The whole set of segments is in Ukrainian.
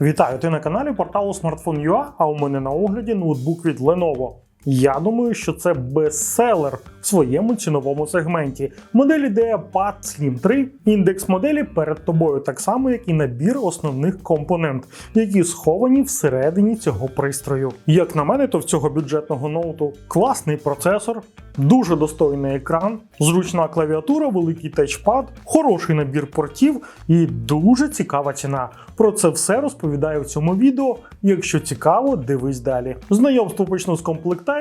Вітаю, ти на каналі порталу Smartphone.ua, а у мене на огляді ноутбук від Lenovo. Я думаю, що це бестселер в своєму ціновому сегменті. Модель IdeaPad Slim 3, індекс моделі перед тобою так само, як і набір основних компонент, які сховані всередині цього пристрою. Як на мене, то в цього бюджетного ноуту класний процесор, дуже достойний екран, зручна клавіатура, великий тачпад, хороший набір портів і дуже цікава ціна. Про це все розповідаю в цьому відео. Якщо цікаво, дивись далі. Знайомство почну з комплектації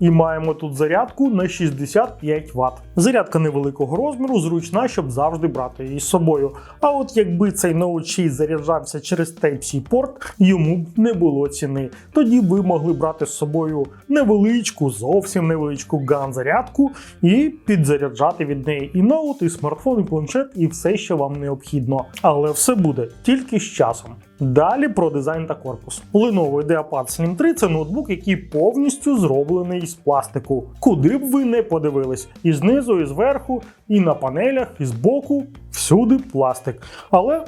і маємо тут зарядку на 65 Вт. Зарядка невеликого розміру, зручна, щоб завжди брати її з собою. А от якби цей Note 6 заряджався через Type-C порт, йому б не було ціни. Тоді ви могли брати з собою невеличку, зовсім невеличку ган-зарядку і підзаряджати від неї і ноут, і смартфон, і планшет, і все, що вам необхідно. Але все буде тільки з часом. Далі про дизайн та корпус. Lenovo IdeaPad Slim 3 це ноутбук, який повністю зроблений з пластику. Куди б ви не подивились, і знизу, і зверху, і на панелях, і збоку, всюди пластик. Але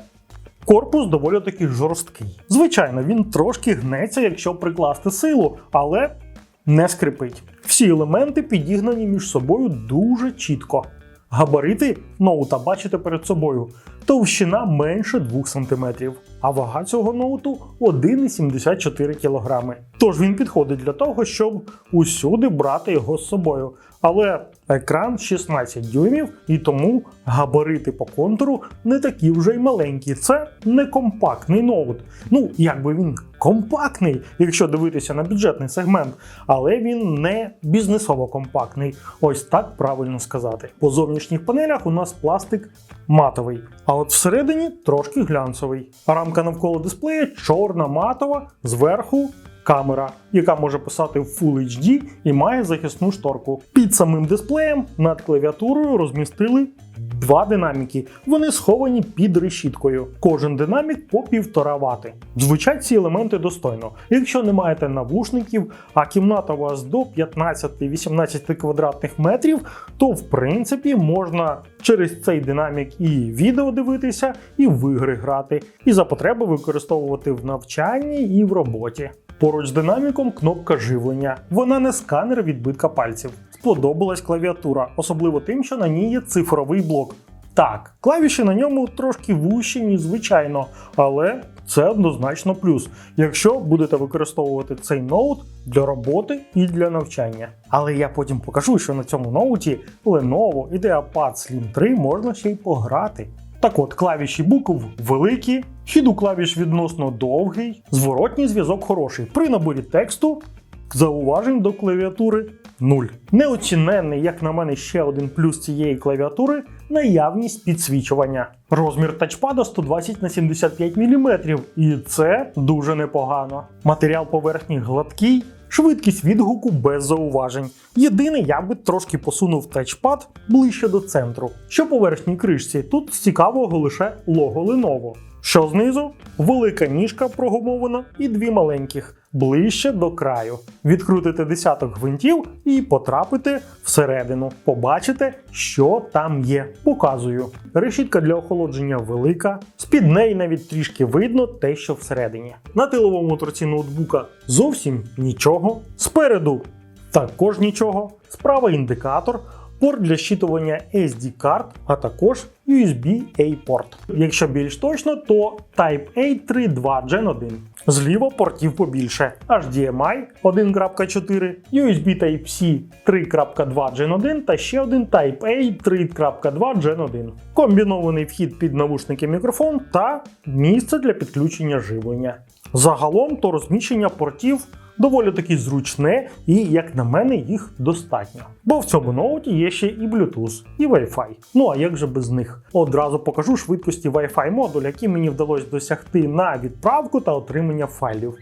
корпус доволі таки жорсткий. Звичайно, він трошки гнеться, якщо прикласти силу, але не скрипить. Всі елементи підігнані між собою дуже чітко. Габарити ноута бачите перед собою. Товщина менше 2 см, а вага цього ноуту 1,74 кг. Тож він підходить для того, щоб усюди брати його з собою. Але екран 16 дюймів, і тому габарити по контуру не такі вже й маленькі. Це не компактний ноут. Ну, якби він компактний, якщо дивитися на бюджетний сегмент, але він не бізнесово компактний. Ось так правильно сказати. По зовнішніх панелях у нас пластик матовий, а от всередині трошки глянцевий. Рамка навколо дисплея чорна матова, зверху камера, яка може писати в Full HD і має захисну шторку. Під самим дисплеєм над клавіатурою розмістили два динаміки. Вони сховані під решіткою. Кожен динамік по 1,5 Вт. Звучать ці елементи достойно. Якщо не маєте навушників, а кімната у вас до 15-18 квадратних метрів, то в принципі можна через цей динамік і відео дивитися, і в ігри грати, і за потреби використовувати в навчанні і в роботі. Поруч з динаміком кнопка живлення. Вона не сканер відбитка пальців. Сподобалась клавіатура, особливо тим, що на ній є цифровий блок. Так, клавіші на ньому трошки вущі, ніж звичайно, але це однозначно плюс, якщо будете використовувати цей ноут для роботи і для навчання. Але я потім покажу, що на цьому ноуті Lenovo IdeaPad Slim 3 можна ще й пограти. Так от, клавіші букв великі, хід у клавіш відносно довгий, зворотній зв'язок хороший. При наборі тексту зауважень до клавіатури нуль. Неоціненний, як на мене, ще один плюс цієї клавіатури наявність підсвічування. Розмір тачпада 120 на 75 мм, і це дуже непогано. Матеріал поверхні гладкий. Швидкість відгуку без зауважень. Єдине, я би трошки посунув тачпад ближче до центру. Що по верхній кришці, тут цікавого лише лого Lenovo. Що знизу? Велика ніжка прогумована і дві маленьких ближче до краю. Відкрутите десяток гвинтів і потрапите всередину. Побачите, що там є. Показую. Решітка для охолодження велика, з-під неї навіть трішки видно те, що всередині. На тиловому торці ноутбука зовсім нічого. Спереду також нічого. Справа індикатор. Порт для щитування SD карт, а також USB-A порт. Якщо більш точно, то Type-A 3.2 Gen 1. Зліва портів побільше: HDMI 1.4, USB Type-C 3.2 Gen 1 та ще один Type-A 3.2 Gen 1. Комбінований вхід під навушники мікрофон та місце для підключення живлення. Загалом то розміщення портів доволі таки зручне і, як на мене, їх достатньо. Бо в цьому ноуті є ще і Bluetooth, і Wi-Fi. Ну а як же без них? Одразу покажу швидкості Wi-Fi модуль, які мені вдалося досягти на відправку та отримання файлів.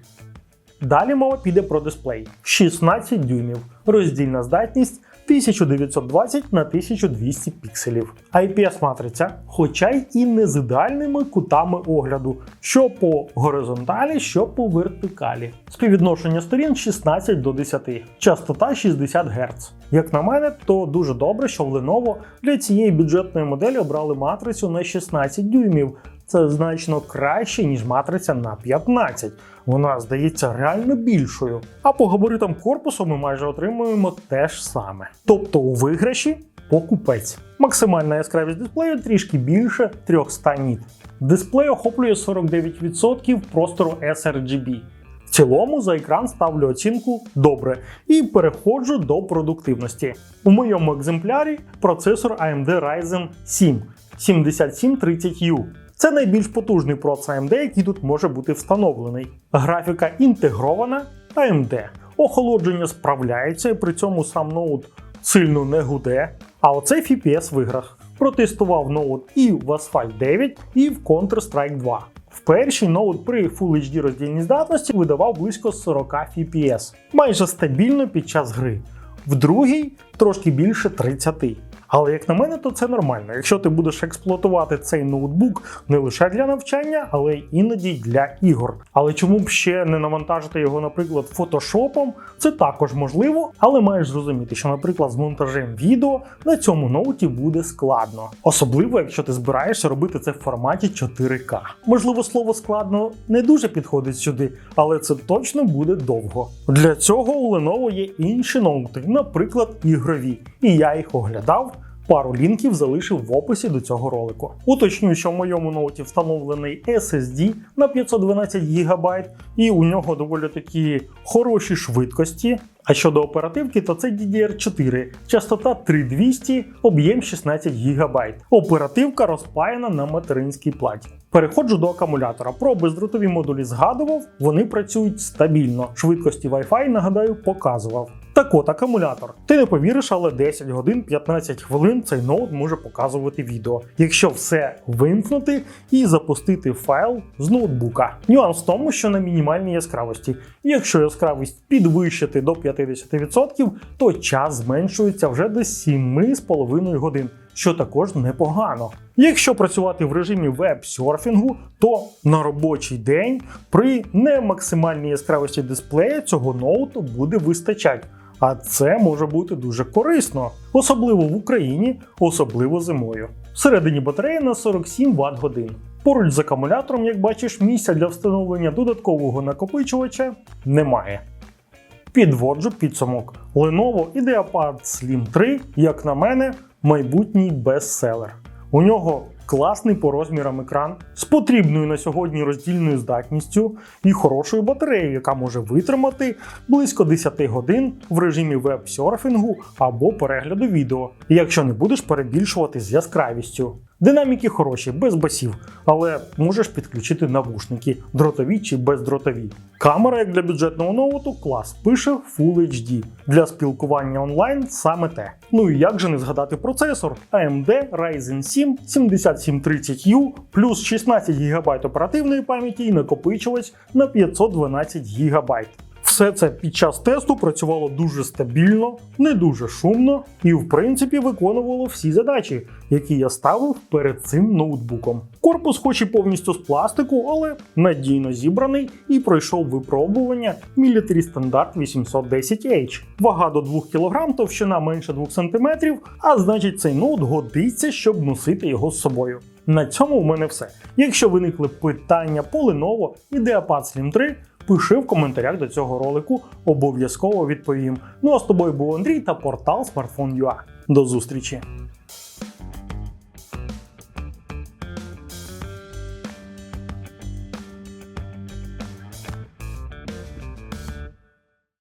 Далі мова піде про дисплей 16 дюймів, роздільна здатність 1920 на 1200 пікселів. IPS-матриця, хоча й і не з ідеальними кутами огляду, що по горизонталі, що по вертикалі. Співвідношення сторін 16 до 10, частота 60 Гц. Як на мене, то дуже добре, що в Lenovo для цієї бюджетної моделі обрали матрицю на 16 дюймів. Це значно краще, ніж матриця на 15. Вона здається реально більшою. А по габаритам корпусу ми майже отримуємо те ж саме. Тобто у виграші покупець. Максимальна яскравість дисплею трішки більше 300 ніт. Дисплей охоплює 49% простору sRGB. В цілому за екран ставлю оцінку добре і переходжу до продуктивності. У моєму екземплярі процесор AMD Ryzen 7 7730U. Це найбільш потужний проц AMD, який тут може бути встановлений. Графіка інтегрована AMD. Охолодження справляється, і при цьому сам ноут сильно не гуде. А оце FPS в іграх. Протестував ноут і в Asphalt 9, і в Counter-Strike 2. В першій ноут при Full HD роздільній здатності видавав близько 40 FPS, майже стабільно під час гри. В другій трошки більше 30. Але як на мене, то це нормально. Якщо ти будеш експлуатувати цей ноутбук не лише для навчання, але й іноді для ігор. Але чому б ще не навантажити його, наприклад, фотошопом, це також можливо, але маєш зрозуміти, що, наприклад, з монтажем відео на цьому ноуті буде складно. Особливо, якщо ти збираєшся робити це в форматі 4К. Можливо, слово складно не дуже підходить сюди, але це точно буде довго. Для цього у Lenovo є інші ноути, наприклад, ігрові, і я їх оглядав. Пару лінків залишив в описі до цього ролику. Уточню, що в моєму ноуті встановлений SSD на 512 ГБ, і у нього доволі такі хороші швидкості. А щодо оперативки, то це DDR4, частота 3200, об'єм 16 ГБ. Оперативка розпаяна на материнській платі. Переходжу до акумулятора. Про бездротові модулі згадував, вони працюють стабільно. Швидкості Wi-Fi, нагадаю, показував. Так от акумулятор. Ти не повіриш, але 10 годин 15 хвилин цей ноут може показувати відео, якщо все вимкнути і запустити файл з ноутбука. Нюанс в тому, що на мінімальній яскравості. Якщо яскравість підвищити до 50%, то час зменшується вже до 7,5 годин. Що також непогано. Якщо працювати в режимі веб-серфінгу, то на робочий день при не максимальній яскравості дисплея цього ноуту буде вистачати. А це може бути дуже корисно, особливо в Україні, особливо зимою. Всередині батареї на 47 Вт годин. Поруч з акумулятором, як бачиш, місця для встановлення додаткового накопичувача немає. Підводжу підсумок. Lenovo IdeaPad Slim 3, як на мене, майбутній бестселер. У нього класний по розмірам екран з потрібною на сьогодні роздільною здатністю і хорошою батареєю, яка може витримати близько 10 годин в режимі веб-серфінгу або перегляду відео, якщо не будеш перебільшувати з яскравістю. Динаміки хороші, без басів, але можеш підключити навушники, дротові чи бездротові. Камера, як для бюджетного ноуту, клас, пише Full HD. Для спілкування онлайн саме те. Ну і як же не згадати процесор AMD Ryzen 7 7730U плюс 16 ГБ оперативної пам'яті і накопичувач на 512 ГБ. Все це під час тесту працювало дуже стабільно, не дуже шумно і, в принципі, виконувало всі задачі, які я ставив перед цим ноутбуком. Корпус, хоч і повністю з пластику, але надійно зібраний і пройшов випробування Military Standard 810H. Вага до 2 кг, товщина менше 2 см, а значить цей ноут годиться, щоб носити його з собою. На цьому в мене все. Якщо виникли питання по Lenovo IdeaPad Slim 3, пиши в коментарях до цього ролику, обов'язково відповім. Ну а з тобою був Андрій та портал Smartphone.ua. До зустрічі!